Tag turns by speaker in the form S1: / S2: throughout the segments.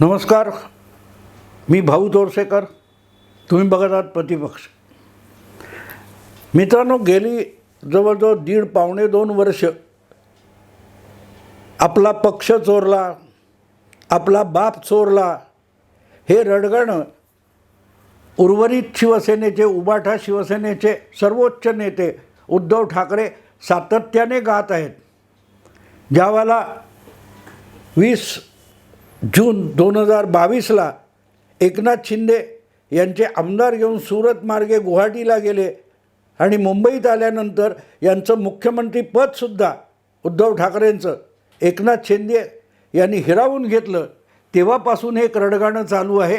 S1: नमस्कार मी भाऊ तोरसेकर तुम्ही बघत आहात प्रतिपक्ष. मित्रांनो गेली जवळजवळ दीड पावणे दोन वर्ष आपला पक्ष चोरला आपला बाप चोरला हे रडगणं उर्वरित शिवसेनेचे उबाठा शिवसेनेचे सर्वोच्च नेते उद्धव ठाकरे सातत्याने गात आहेत. ज्यावेळेला वीस जून दोन हजार बावीसला एकनाथ शिंदे यांचे आमदार घेऊन सुरत मार्गे गुवाहाटीला गेले आणि मुंबईत आल्यानंतर यांचं मुख्यमंत्रीपदसुद्धा उद्धव ठाकरेंचं एकनाथ शिंदे यांनी हिरावून घेतलं. तेव्हापासून हे रडगाणं चालू आहे.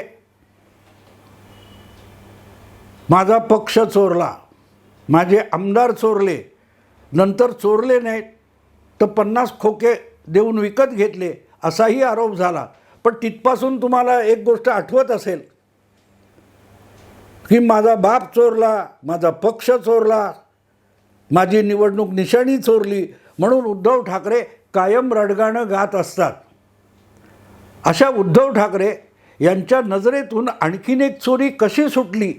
S1: माझा पक्ष चोरला. माझे आमदार चोरले. नंतर चोरले नाहीत. तर पन्नास खोके देऊन विकत घेतले. असाही आरोप झाला. पण तिथपासून तुम्हाला एक गोष्ट आठवत असेल. की माझा बाप चोरला माझा पक्ष चोरला माझी निवडणूक निशाणी चोरली म्हणून उद्धव ठाकरे कायम रडगाणं गात असतात. अशा उद्धव ठाकरे यांच्या नजरेतून आणखीन एक चोरी कशी सुटली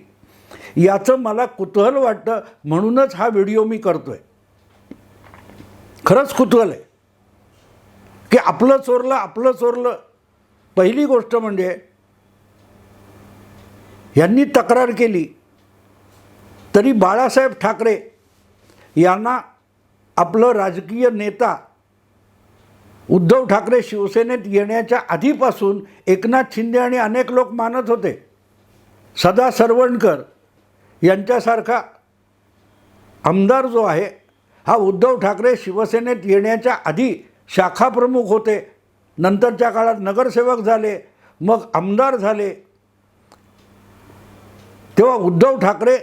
S1: याचं मला कुतूहल वाटतं म्हणूनच हा व्हिडिओ मी करतोय. खरंच कुतूहल आहे. की आपलं चोरलं आपलं चोरलं. पहिली गोष्ट म्हणजे यांनी तक्रार केली. तरी बाळासाहेब ठाकरे यांना आपलं राजकीय नेता उद्धव ठाकरे शिवसेनेत येण्याच्या आधीपासून एकनाथ शिंदे आणि अनेक लोक मानत होते. सदा सरवणकर यांच्यासारखा आमदार जो आहे हा उद्धव ठाकरे शिवसेनेत येण्याच्या आधी शाखा प्रमुख होते. नंतरच्या काळात नगरसेवक झाले मग आमदार झाले. तेव्हा उद्धव ठाकरे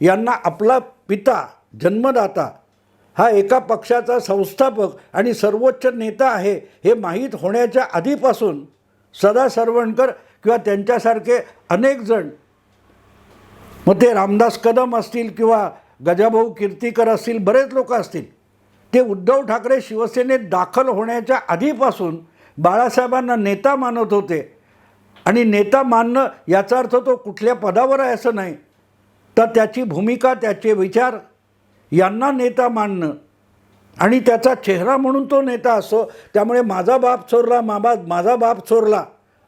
S1: यांना आपला पिता जन्मदाता हा एका पक्षाचा संस्थापक आणि सर्वोच्च नेता आहे हे माहीत होण्याच्या आधीपासून सदा सरवणकर किंवा त्यांच्यासारखे अनेक जण. मग ते रामदास कदम असतील किंवा गजाभाऊ कीर्तीकर असतील बरेच लोक असतील. ते उद्धव ठाकरे शिवसेनेत दाखल होण्याच्या आधीपासून बाळासाहेबांना नेता मानत होते. आणि नेता मानणं याचा अर्थ तो कुठल्या पदावर आहे असं नाही. तर त्याची भूमिका त्याचे विचार यांना नेता मानणं आणि त्याचा चेहरा म्हणून तो नेता असो त्यामुळे माझा बाप चोरला माबा माझा बाप चोरला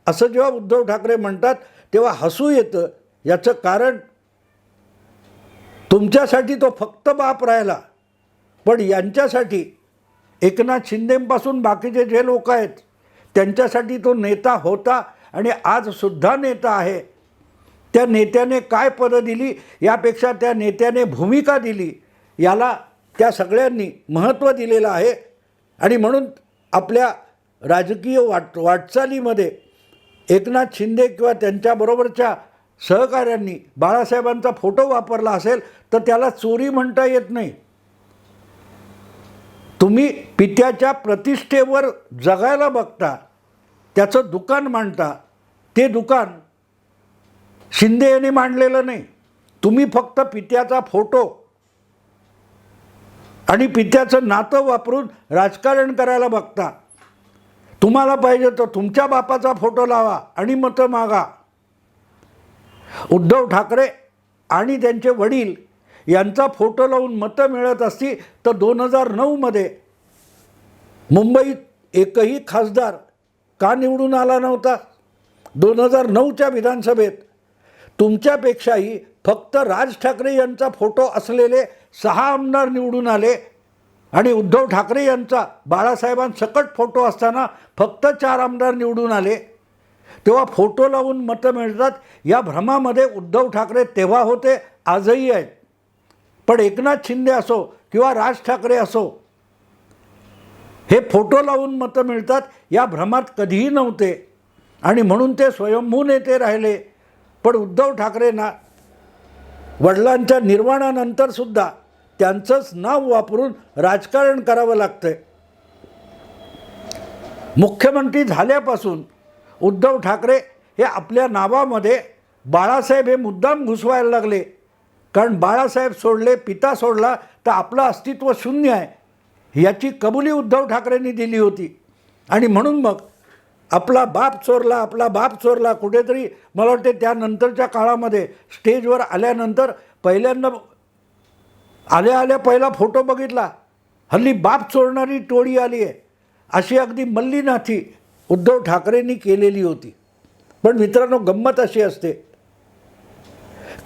S1: असं जेव्हा उद्धव ठाकरे म्हणतात तेव्हा हसू येतं. याचं कारण तुमच्यासाठी तो फक्त बाप राहिला. पण यांच्यासाठी एकनाथ शिंदेपासून बाकीचे जे लोक आहेत त्यांच्यासाठी तो नेता होता आणि आजसुद्धा नेता आहे. त्या नेत्याने काय पदं दिली यापेक्षा त्या नेत्याने भूमिका दिली याला त्या सगळ्यांनी महत्त्व दिलेलं आहे. आणि म्हणून आपल्या राजकीय वाट वाटचालीमध्ये एकनाथ शिंदे किंवा त्यांच्याबरोबरच्या सहकाऱ्यांनी बाळासाहेबांचा फोटो वापरला असेल तर त्याला चोरी म्हणता येत नाही. तुम्ही पित्याच्या प्रतिष्ठेवर जगायला बघता त्याचं दुकान मांडता ते दुकान शिंदे यांनी मांडलेलं नाही. तुम्ही फक्त पित्याचा फोटो आणि पित्याचं नातं वापरून राजकारण करायला बघता. तुम्हाला पाहिजे तर तुमच्या बापाचा फोटो लावा आणि मतं मागा. उद्धव ठाकरे आणि त्यांचे वडील यांचा फोटो लावून मतं मिळत असती तर दोन हजार नऊमध्ये मुंबईत एकही खासदार का निवडून आला नव्हता? दोन हजार नऊच्या विधानसभेत तुमच्यापेक्षाही फक्त राज ठाकरे यांचा फोटो असलेले सहा आमदार निवडून आले आणि उद्धव ठाकरे यांचा बाळासाहेबांसकट फोटो असताना फक्त चार आमदार निवडून आले. तेव्हा फोटो लावून मतं मिळतात या भ्रमामध्ये उद्धव ठाकरे तेव्हा होते आजही आहेत. पण एकनाथ शिंदे असो किंवा राज ठाकरे असो हे फोटो लावून मतं मिळतात या भ्रमात कधीही नव्हते. आणि म्हणून ते स्वयंभू नेते राहिले. पण उद्धव ठाकरेंना वडिलांच्या निर्वाणानंतरसुद्धा त्यांचंच नाव वापरून राजकारण करावं लागतं मुख्यमंत्री झाल्यापासून उद्धव ठाकरे हे आपल्या नावामध्ये बाळासाहेब हे मुद्दाम घुसवायला लागले. कारण बाळासाहेब सोडले पिता सोडला तर आपलं अस्तित्व शून्य आहे. याची कबुली उद्धव ठाकरेंनी दिली होती. आणि म्हणून मग आपला बाप चोरला आपला बाप चोरला कुठेतरी मला वाटते त्यानंतरच्या काळामध्ये स्टेजवर आल्यानंतर पहिल्यांदा आल्या आल्या पहिला फोटो बघितला. हल्ली बाप चोरणारी टोळी आली आहे. अशी अगदी मल्लीनाथी उद्धव ठाकरेंनी केलेली होती. पण मित्रांनो गंमत अशी असते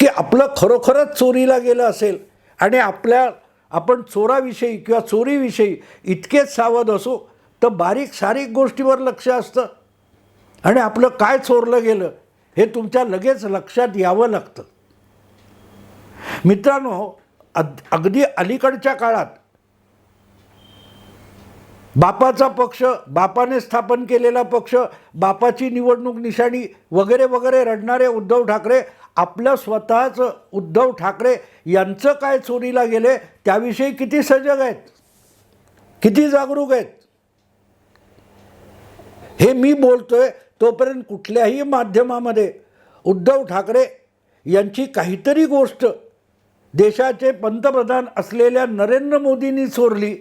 S1: की आपलं खरोखरच चोरीला गेलं असेल आणि आपल्या आपण चोराविषयी किंवा चोरीविषयी इतकेच सावध असू तर बारीक सारीक गोष्टीवर लक्ष असतं. आणि आपलं काय चोरलं गेलं हे तुमच्या लगेच लक्षात यावं लागतं. मित्रांनो अगदी अलीकडच्या काळात बापाचा पक्ष बापाने स्थापन केलेला पक्ष बापाची निवडणूक निशाणी वगैरे वगैरे रडणारे उद्धव ठाकरे आपलं स्वतःचं उद्धव ठाकरे यांचं काय चोरीला गेले त्याविषयी किती सजग आहेत? किती जागरूक आहेत? हे मी बोलतोय तोपर्यंत कुठल्याही माध्यमामध्ये उद्धव ठाकरे यांची काहीतरी गोष्ट देशाचे पंतप्रधान असलेल्या नरेंद्र मोदींनी चोरली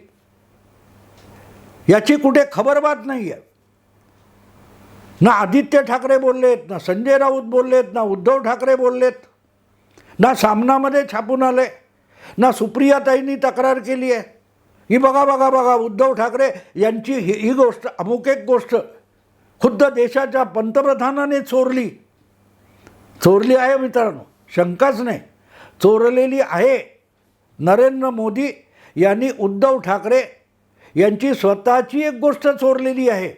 S1: याची कुठे खबरबात नाही आहे ना आदित्य ठाकरे बोललेत ना संजय राऊत बोललेत ना उद्धव ठाकरे बोललेत ना सामनामध्ये छापून आले ना सुप्रियाताईंनी तक्रार केली आहे. ही बघा बघा बघा उद्धव ठाकरे यांची ही ही गोष्ट अमुक एक गोष्ट खुद्द देशाच्या पंतप्रधानाने चोरली. चोरली आहे मित्रांनो शंकाच नाही. चोरलेली आहे नरेंद्र मोदी यांनी उद्धव ठाकरे यांची स्वतःची एक गोष्ट चोरलेली आहे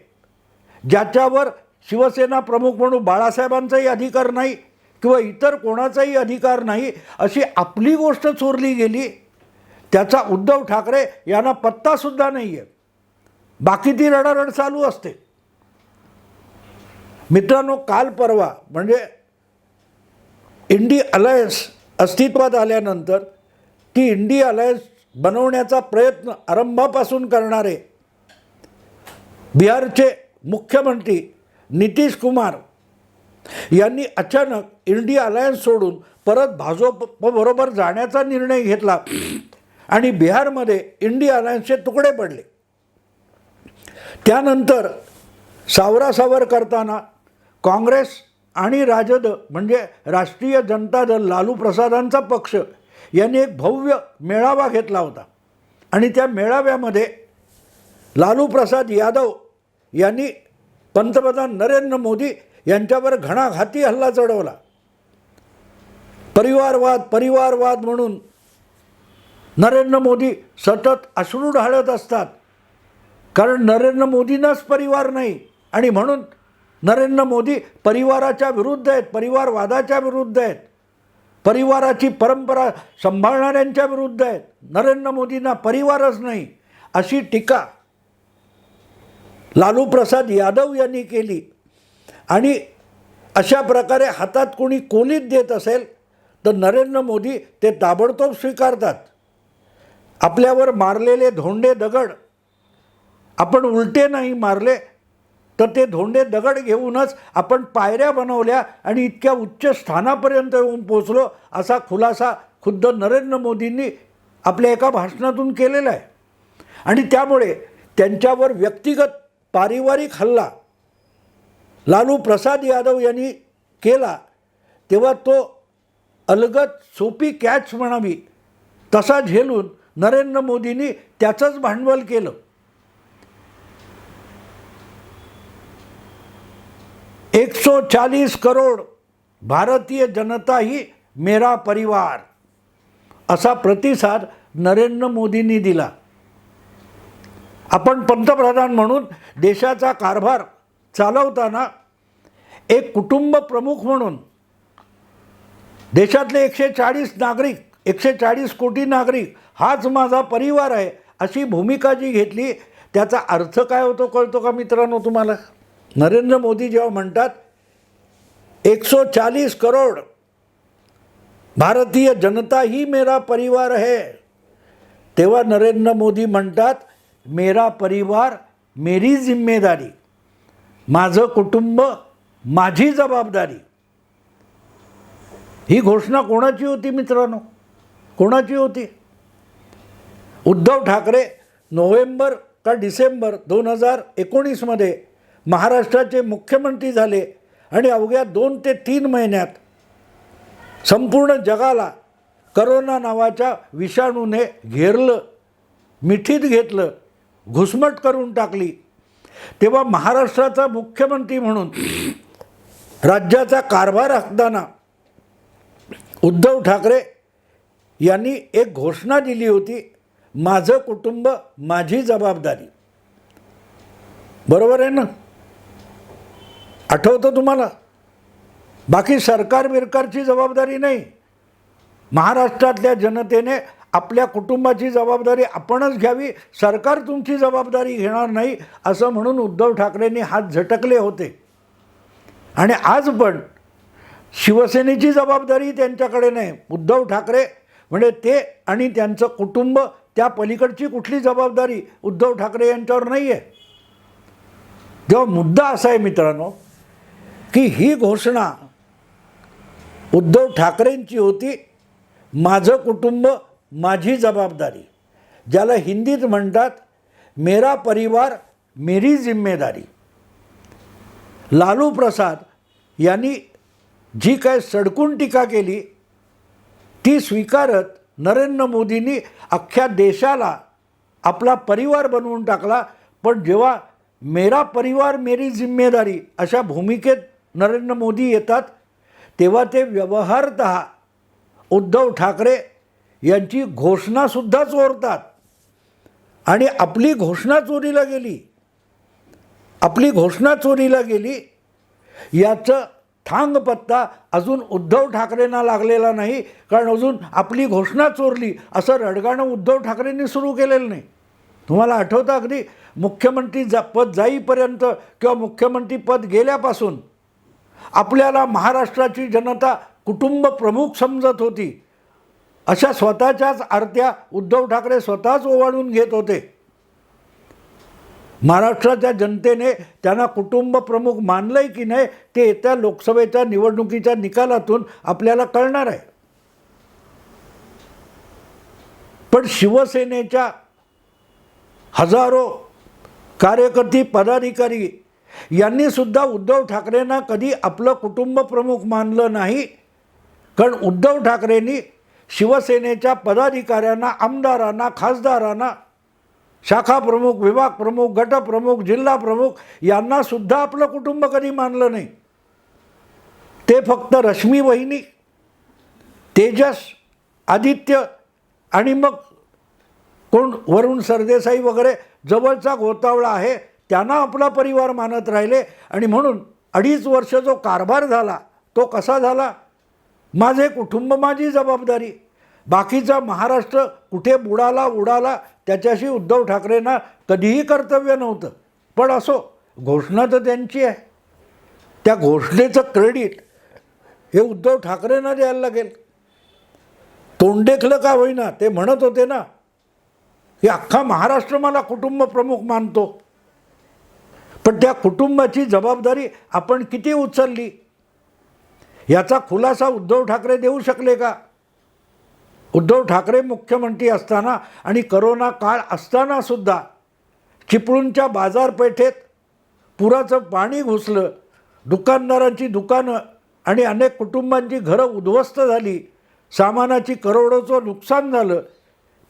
S1: ज्याच्यावर शिवसेना प्रमुख म्हणून बाळासाहेबांचाही अधिकार नाही किंवा इतर कोणाचाही अधिकार नाही अशी आपली गोष्ट चोरली गेली त्याचा उद्धव ठाकरे यांना पत्तासुद्धा नाही आहे बाकी ती रडारड चालू असते. मित्रांनो काल परवा म्हणजे इंडी अलायन्स अस्तित्वात आल्यानंतर ती इंडी अलायन्स बनवण्याचा प्रयत्न आरंभापासून करणारे बिहारचे मुख्यमंत्री नितीश कुमार यांनी अचानक इंडिया अलायन्स सोडून परत भाजपबरोबर जाण्याचा निर्णय घेतला. आणि बिहारमध्ये इंडी अलायन्सचे तुकडे पडले. त्यानंतर सावरासावर करताना काँग्रेस आणि राजद म्हणजे राष्ट्रीय जनता दल लालू प्रसादांचा पक्ष यांनी एक भव्य मेळावा घेतला होता. आणि त्या मेळाव्यामध्ये लालू प्रसाद यादव यांनी पंतप्रधान नरेंद्र मोदी यांच्यावर घणाघाती हल्ला चढवला. परिवारवाद परिवारवाद म्हणून नरेंद्र मोदी सतत अश्रू ढाळत असतात. कारण नरेंद्र मोदींनाच परिवार नाही आणि म्हणून नरेंद्र मोदी परिवाराच्या विरुद्ध आहेत परिवारवादाच्या विरुद्ध आहेत. परिवाराची परंपरा सांभाळणाऱ्यांच्या विरुद्ध आहेत. नरेंद्र मोदींना परिवारच नाही अशी टीका लालू प्रसाद यादव यांनी केली. आणि अशा प्रकारे हातात कोणी कोलीत देत असेल तर नरेंद्र मोदी ते ताबडतोब स्वीकारतात. आपल्यावर मारलेले धोंडे दगड आपण उलटे नाही मारले तर ते धोंडे दगड घेऊनच आपण पायऱ्या बनवल्या आणि इतक्या उच्च स्थानापर्यंत येऊन पोचलो असा खुलासा खुद्द नरेंद्र मोदींनी आपल्या एका भाषणातून केलेला आहे. आणि त्यामुळे त्यांच्यावर व्यक्तिगत पारिवारिक हल्ला लालू प्रसाद यादव यांनी केला तेव्हा तो अलगत सोपी कॅच म्हणावी तसा झेलून नरेंद्र मोदींनी त्याचंच भांडवल केलं. एक सौ चालीस करोड भारतीय जनता ही मेरा परिवार असा प्रतिसाद नरेंद्र मोदींनी दिला. आपण पंतप्रधान म्हणून देशाचा कारभार चालवताना एक कुटुंब प्रमुख म्हणून देशातले एकशे चाळीस नागरिक एकशे चाळीस कोटी नागरिक हाच माझा परिवार आहे अशी भूमिका जी घेतली त्याचा अर्थ काय होतो कळतो का मित्रांनो तुम्हाला? नरेंद्र मोदी जेव्हा म्हणतात एकशे चाळीस करोड भारतीय जनता ही मेरा परिवार है तेव्हा नरेंद्र मोदी म्हणतात मेरा परिवार मेरी जिम्मेदारी माझं कुटुंब माझी जबाबदारी. ही घोषणा कोणाची होती मित्रांनो? कोणाची होती? उद्धव ठाकरे नोव्हेंबर का डिसेंबर दोन हजार एकोणीसमध्ये महाराष्ट्राचे मुख्यमंत्री झाले आणि अवघ्या दोन ते तीन महिन्यात संपूर्ण जगाला करोना नावाच्या विषाणूने घेरलं मिठीत घेतलं. घुसमट करून टाकली. तेव्हा महाराष्ट्राचा मुख्यमंत्री म्हणून राज्याचा कारभार आखताना उद्धव ठाकरे यांनी एक घोषणा दिली होती माझं कुटुंब माझी जबाबदारी. बरोबर आहे ना? आठवतं तुम्हाला? बाकी सरकार बिरकारची जबाबदारी नाही. महाराष्ट्रातल्या जनतेने आपल्या कुटुंबाची जबाबदारी आपणच घ्यावी सरकार तुमची जबाबदारी घेणार नाही असं म्हणून उद्धव ठाकरेंनी हात झटकले होते. आणि आज पण शिवसेनेची जबाबदारी त्यांच्याकडे नाही. उद्धव ठाकरे म्हणजे ते आणि त्यांचं कुटुंब त्या पलीकडची कुठली जबाबदारी उद्धव ठाकरे यांच्यावर नाही आहे तेव्हा मुद्दा असा आहे मित्रांनो की ही घोषणा उद्धव ठाकरेंची होती माझं कुटुंब माझी जबाबदारी ज्याला हिंदीत म्हणतात मेरा परिवार मेरी जिम्मेदारी. लालू प्रसाद यांनी जी काय सडकून टीका केली ती स्वीकारत नरेंद्र मोदींनी अख्ख्या देशाला आपला परिवार बनवून टाकला पण जेव्हा मेरा परिवार मेरी जिम्मेदारी अशा भूमिकेत नरेंद्र मोदी येतात तेव्हा ते व्यवहारत उद्धव ठाकरे यांची घोषणासुद्धा चोरतात. आणि आपली घोषणा चोरीला गेली आपली घोषणा चोरीला गेली याचं थांग पत्ता अजून उद्धव ठाकरेंना लागलेला नाही कारण अजून आपली घोषणा चोरली असं रडगाणं उद्धव ठाकरेंनी सुरू केलेलं नाही. तुम्हाला आठवतं अगदी मुख्यमंत्री जा पद जाईपर्यंत किंवा मुख्यमंत्री पद गेल्यापासून आपल्याला महाराष्ट्राची जनता कुटुंब प्रमुख समजत होती. अशा स्वतःच्याच आरत्या उद्धव ठाकरे स्वतःच ओवाळून घेत होते. महाराष्ट्राच्या जनतेने त्यांना कुटुंब प्रमुख मानलंय की नाही ते येत्या लोकसभेच्या निवडणुकीच्या निकालातून आपल्याला कळणार आहे. पण शिवसेनेच्या हजारो कार्यकर्ती पदाधिकारी यांनी सुद्धा उद्धव ठाकरेंना कधी आपलं कुटुंब प्रमुख मानलं नाही. कारण उद्धव ठाकरेंनी शिवसेनेच्या पदाधिकाऱ्यांना आमदारांना खासदारांना शाखा प्रमुख विभाग प्रमुख गटप्रमुख जिल्हा प्रमुख यांनासुद्धा आपलं कुटुंब कधी मानलं नाही. ते फक्त रश्मी वहिनी तेजस आदित्य आणि मग कोण? वरुण सरदेसाई वगैरे जवळचा गोतावळा आहे त्यांना आपला परिवार मानत राहिले आणि म्हणून अडीच वर्ष जो कारभार झाला तो कसा झाला? माझे कुटुंब माझी जबाबदारी. बाकीचा महाराष्ट्र कुठे बुडाला उडाला त्याच्याशी उद्धव ठाकरेंना कधीही कर्तव्य नव्हतं. पण असो घोषणा तर त्यांची आहे. त्या घोषणेचं क्रेडिट हे उद्धव ठाकरेंना द्यायला लागेल. तोंडेखलं का होईना ते म्हणत होते ना की अख्खा महाराष्ट्र मला कुटुंब प्रमुख मानतो. पण त्या कुटुंबाची जबाबदारी आपण किती उचलली? याचा खुलासा उद्धव ठाकरे देऊ शकले का? उद्धव ठाकरे मुख्यमंत्री असताना आणि करोना काळ असतानासुद्धा चिपळूणच्या बाजारपेठेत पुराचं पाणी घुसलं दुकानदारांची दुकानं आणि अनेक कुटुंबांची घरं उद्ध्वस्त झाली सामानाची करोडोचं नुकसान झालं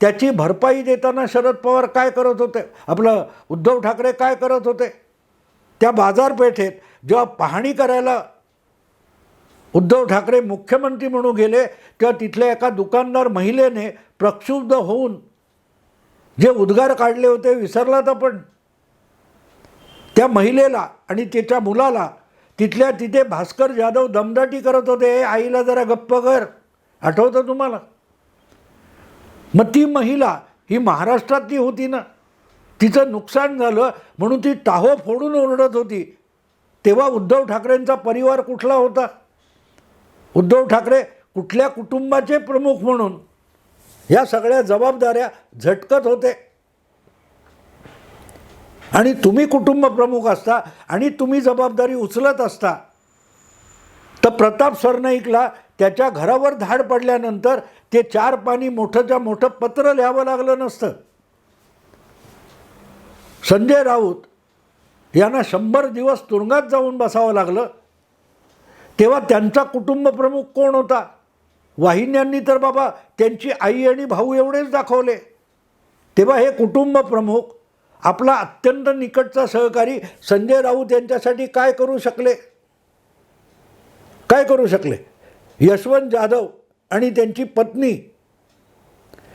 S1: त्याची भरपाई देताना शरद पवार काय करत होते? आपलं उद्धव ठाकरे काय करत होते? त्या बाजारपेठेत जेव्हा पाहणी करायला उद्धव ठाकरे मुख्यमंत्री म्हणून गेले तेव्हा तिथल्या एका दुकानदार महिलेने प्रक्षुब्ध होऊन जे उद्गार काढले होते विसरलात आपण त्या महिलेला आणि तिच्या मुलाला तिथल्या तिथे भास्कर जाधव दमदाटी करत होते "ए, आईला जरा गप्प कर आठवतं तुम्हाला? मग ती महिला ही महाराष्ट्रातली होती ना. तिचं नुकसान झालं म्हणून ती टाहो फोडून ओरडत होती. तेव्हा उद्धव ठाकरेंचा परिवार कुठला होता? उद्धव ठाकरे कुठल्या कुटुंबाचे प्रमुख म्हणून या सगळ्या जबाबदाऱ्या झटकत होते. आणि तुम्ही कुटुंब प्रमुख असता आणि तुम्ही जबाबदारी उचलत असता तर प्रताप सरनाईकला त्याच्या घरावर धाड पडल्यानंतर ते चार पाणी मोठंच्या मोठं पत्र लिहावं लागलं नसतं. संजय राऊत यांना शंभर दिवस तुरुंगात जाऊन बसावं लागलं. तेव्हा त्यांचा कुटुंब प्रमुख कोण होता? वाहिन्यांनी तर बाबा त्यांची आई आणि भाऊ एवढेच दाखवले. तेव्हा हे कुटुंब प्रमुख आपला अत्यंत निकटचा सहकारी संजय राऊत यांच्यासाठी काय करू शकले? काय करू शकले? यशवंत जाधव आणि त्यांची पत्नी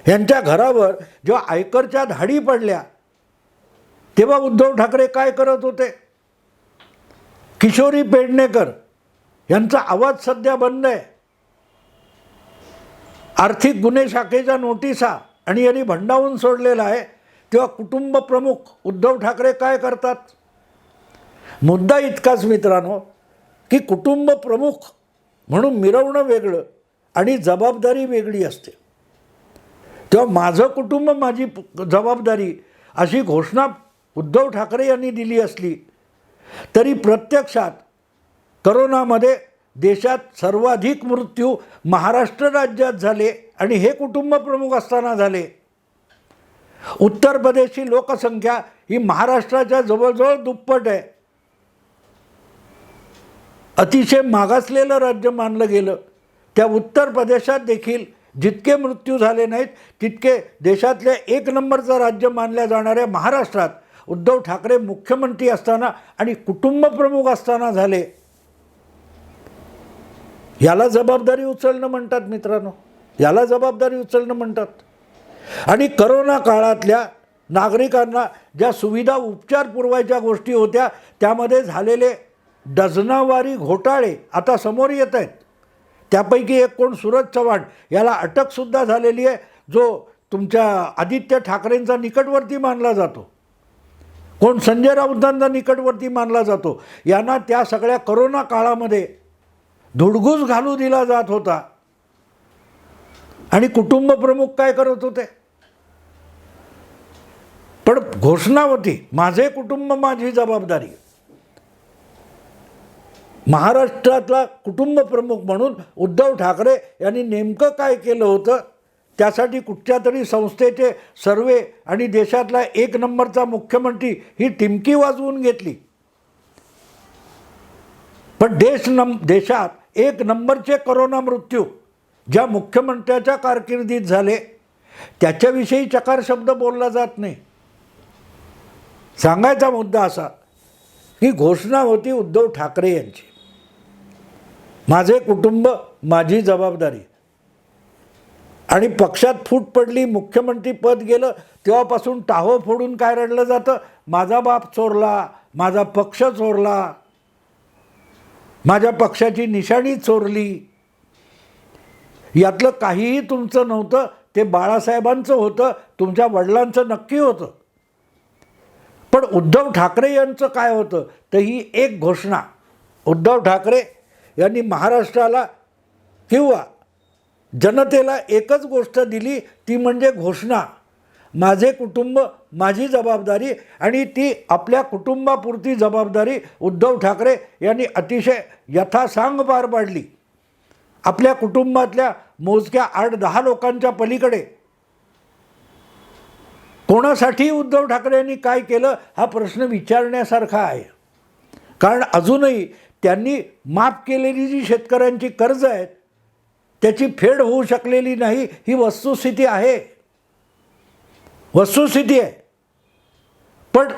S1: यांच्या घरावर जेव्हा आयकरच्या धाडी पडल्या तेव्हा उद्धव ठाकरे काय करत होते? किशोरी पेडणेकर यांचा आवाज सध्या बंद आहे. आर्थिक गुन्हे शाखेच्या नोटिसा आणि यांनी भंडावून सोडलेला आहे. तेव्हा कुटुंब प्रमुख उद्धव ठाकरे काय करतात? मुद्दा इतकाच मित्रांनो की कुटुंब प्रमुख म्हणून मिरवणं वेगळं आणि जबाबदारी वेगळी असते. तेव्हा माझं कुटुंब माझी जबाबदारी अशी घोषणा उद्धव ठाकरे यांनी दिली असली तरी प्रत्यक्षात करोनामध्ये देशात सर्वाधिक मृत्यू महाराष्ट्र राज्यात झाले आणि हे कुटुंब प्रमुख असताना झाले. उत्तर प्रदेशची लोकसंख्या ही महाराष्ट्राच्या जवळजवळ दुप्पट आहे. अतिशय मागासलेलं राज्य मानलं गेलं. त्या उत्तर प्रदेशात देखील जितके मृत्यू झाले नाहीत तितके देशातल्या एक नंबरचं राज्य मानल्या जाणाऱ्या महाराष्ट्रात उद्धव ठाकरे मुख्यमंत्री असताना आणि कुटुंब प्रमुख असताना झाले. याला जबाबदारी उचलणं म्हणतात मित्रांनो. याला जबाबदारी उचलणं म्हणतात. आणि करोना काळातल्या नागरिकांना ज्या सुविधा उपचार पुरवायच्या गोष्टी होत्या त्यामध्ये झालेले डझनावारी घोटाळे आता समोर येत आहेत. त्यापैकी एक कोण सूरज चव्हाण याला अटकसुद्धा झालेली आहे जो तुमच्या आदित्य ठाकरेंचा निकटवर्ती मानला जातो. कोण संजय राऊतांचा निकटवर्ती मानला जातो. यांना त्या सगळ्या करोना काळामध्ये धुडगूस घालू दिला जात होता. आणि कुटुंब प्रमुख काय करत होते? पण घोषणा होती माझे कुटुंब माझी जबाबदारी. महाराष्ट्रातला कुटुंब प्रमुख म्हणून उद्धव ठाकरे यांनी नेमकं काय केलं होतं? त्यासाठी कुठच्या तरी संस्थेचे सर्वे आणि देशातला एक नंबरचा मुख्यमंत्री ही टिमकी वाजवून घेतली. पण देश नम देशात एक नंबरचे करोना मृत्यू ज्या मुख्यमंत्र्याच्या कारकिर्दीत झाले त्याच्याविषयी चकार शब्द बोलला जात नाही. सांगायचा मुद्दा असा की घोषणा होती उद्धव ठाकरे यांची. माझे कुटुंब माझी जबाबदारी. आणि पक्षात फूट पडली मुख्यमंत्री पद गेलं तेव्हापासून टाहो फोडून काय रडलं जातं? माझा बाप चोरला माझा पक्ष चोरला. माझ्या पक्षाची निशाणी चोरली. यातलं काहीही तुमचं नव्हतं ते बाळासाहेबांचं होतं तुमच्या वडिलांचं नक्की होतं. पण उद्धव ठाकरे यांचं काय होतं तर ही एक घोषणा. उद्धव ठाकरे यांनी महाराष्ट्राला किंवा जनतेला एकच गोष्ट दिली ती म्हणजे घोषणा. माझे कुटुंब माझी जबाबदारी आणि ती आपल्या कुटुंबापुरती जबाबदारी उद्धव ठाकरे यांनी अतिशय यथासांग पार पाडली. आपल्या कुटुंबातल्या मोजक्या आठ दहा लोकांच्या पलीकडे. कोणासाठी उद्धव ठाकरे यांनी काय केलं हा प्रश्न विचारण्यासारखा आहे. कारण अजूनही त्यांनी माफ केलेली जी शेतकऱ्यांची कर्ज आहेत त्याची फेड होऊ शकलेली नाही ही वस्तुस्थिती आहे. वस्तुस्थिती आहे. पण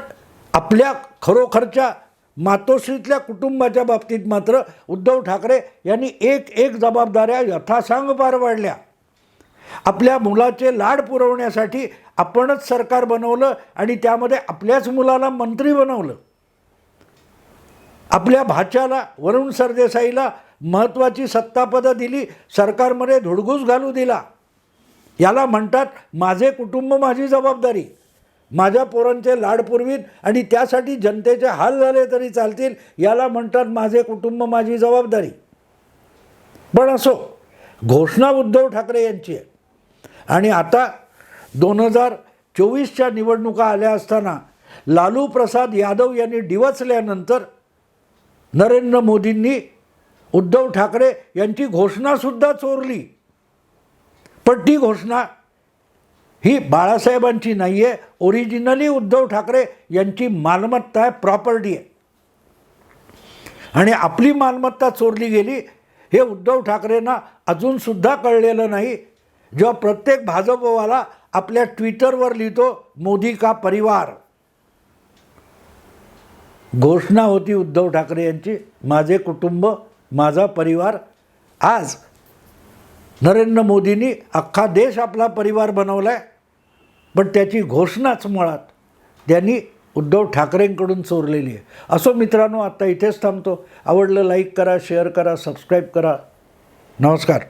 S1: आपल्या खरोखरच्या मातोश्रीतल्या कुटुंबाच्या बाबतीत मात्र उद्धव ठाकरे यांनी एक एक जबाबदाऱ्या यथासांग पार पाडल्या. आपल्या मुलाचे लाड पुरवण्यासाठी आपणच सरकार बनवलं आणि त्यामध्ये आपल्याच मुलाला मंत्री बनवलं. आपल्या भाच्याला वरुण सरदेसाईला महत्त्वाची सत्तापदं दिली सरकारमध्ये धुडगूस घालू दिला. याला म्हणतात माझे कुटुंब माझी जबाबदारी. माझ्या पोरांचे लाड पुरवीत आणि त्यासाठी जनतेचे हाल झाले तरी चालतील याला म्हणतात माझे कुटुंब माझी जबाबदारी. पण असो घोषणा उद्धव ठाकरे यांची आहे. आणि आता दोन हजार चोवीसच्या निवडणुका आल्या असताना लालू प्रसाद यादव यांनी डिवचल्यानंतर नरेंद्र मोदींनी उद्धव ठाकरे यांची घोषणासुद्धा चोरली. पण ती घोषणा ही बाळासाहेबांची नाही आहे ओरिजिनली उद्धव ठाकरे यांची मालमत्ता आहे प्रॉपर्टी आहे. आणि आपली मालमत्ता चोरली गेली हे उद्धव ठाकरेंना अजूनसुद्धा कळलेलं नाही. जेव्हा प्रत्येक भाजपवाला आपल्या ट्विटरवर लिहितो मोदी का परिवार? घोषणा होती उद्धव ठाकरे यांची माझे कुटुंब माझा परिवार. आज नरेंद्र मोदींनी अख्खा देश आपला परिवार बनवला आहे पण त्याची घोषणाच मुळात त्यांनी उद्धव ठाकरेंकडून चोरलेली आहे. असो मित्रांनो आत्ता इथेच थांबतो. आवडलं लाईक करा शेअर करा सबस्क्राईब करा. नमस्कार.